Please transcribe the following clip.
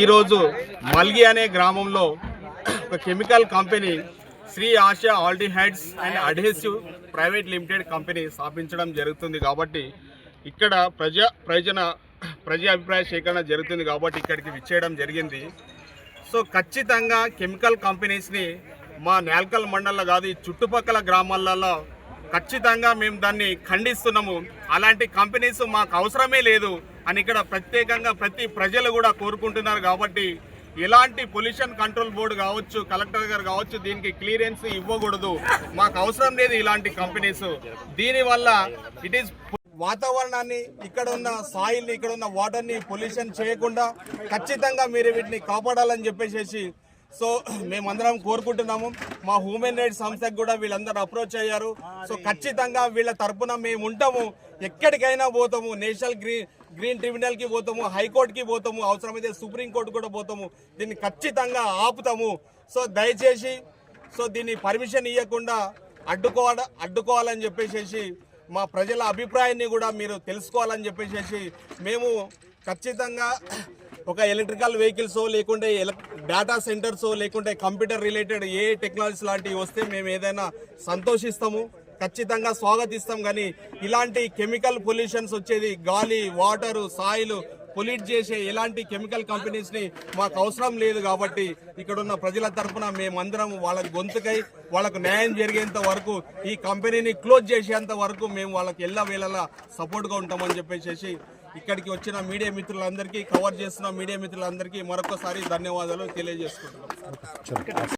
ఈరోజు మల్గి అనే గ్రామంలో ఒక chemical company Shri Asha aldehydes and adhesive private limited company స్థాపించడం జరుగుతుంది కాబట్టి ఇక్కడ ప్రజా ప్రయోజన ప్రజా అభిప్రాయ సేకరణ జరుగుతుంది కాబట్టి ఇక్కడికి విచ్చేయడం జరిగింది. సో ఖచ్చితంగా కెమికల్ కంపెనీస్ని మా నేల్కల్ మండల కాదు ఈ చుట్టుపక్కల గ్రామాలలో ఖచ్చితంగా మేము దాన్ని ఖండిస్తున్నాము. అలాంటి కంపెనీస్ మాకు అవసరమే లేదు. అని ఇక్కడ ప్రత్యేకంగా ప్రతి ప్రజలు కూడా కోరుకుంటున్నారు కాబట్టి ఎలాంటి పొల్యూషన్ కంట్రోల్ బోర్డు కావచ్చు కలెక్టర్ గారు కావచ్చు దీనికి క్లియరెన్స్ ఇవ్వకూడదు. మాకు అవసరం లేదు ఇలాంటి కంపెనీస్. దీనివల్ల ఇట్ ఈస్ వాతావరణాన్ని ఇక్కడ ఉన్న సాయిల్ని ఇక్కడ ఉన్న వాటర్ని పొల్యూషన్ చేయకుండా ఖచ్చితంగా మీరు వీటిని కాపాడాలని చెప్పేసి సో మేమందరం కోరుకుంటున్నాము. మా హ్యూమన్ రైట్స్ సంస్థకు కూడా వీళ్ళందరూ అప్రోచ్ అయ్యారు. సో ఖచ్చితంగా వీళ్ళ తరఫున మేము ఉంటాము. ఎక్కడికైనా పోతాము. నేషనల్ గ్రీన్ గ్రీన్ ట్రిబ్యునల్కి పోతాము హైకోర్టుకి పోతాము అవసరమైతే సుప్రీంకోర్టు కూడా పోతాము దీన్ని ఖచ్చితంగా ఆపుతాము. సో దయచేసి సో దీన్ని పర్మిషన్ ఇవ్వకుండా అడ్డుకోవాల అడ్డుకోవాలని చెప్పేసి మా ప్రజల అభిప్రాయాన్ని కూడా మీరు తెలుసుకోవాలని చెప్పేసి మేము ఖచ్చితంగా ఒక ఎలక్ట్రికల్ వెహికల్స్ లేకుంటే డేటా సెంటర్స్ లేకుంటే కంప్యూటర్ రిలేటెడ్ ఏ టెక్నాలజీస్ లాంటివి వస్తే మేము ఏదైనా సంతోషిస్తాము. ఖచ్చితంగా స్వాగతిస్తాం కానీ ఇలాంటి కెమికల్ పొల్యూషన్స్ వచ్చేది గాలి వాటరు సాయిలు పొల్యూట్ చేసే ఎలాంటి కెమికల్ కంపెనీస్ని మాకు అవసరం లేదు కాబట్టి ఇక్కడ ఉన్న ప్రజల తరఫున మేమందరం వాళ్ళ గొంతుకై వాళ్ళకు న్యాయం జరిగేంత వరకు ఈ కంపెనీని క్లోజ్ చేసేంత వరకు మేము వాళ్ళకి ఎల్ల వేళలా సపోర్ట్గా ఉంటామని చెప్పేసి ఇక్కడికి వచ్చిన మీడియా మిత్రులందరికీ కవర్ చేస్తున్న మీడియా మిత్రులందరికీ మరొకసారి ధన్యవాదాలు తెలియజేసుకుంటున్నాం.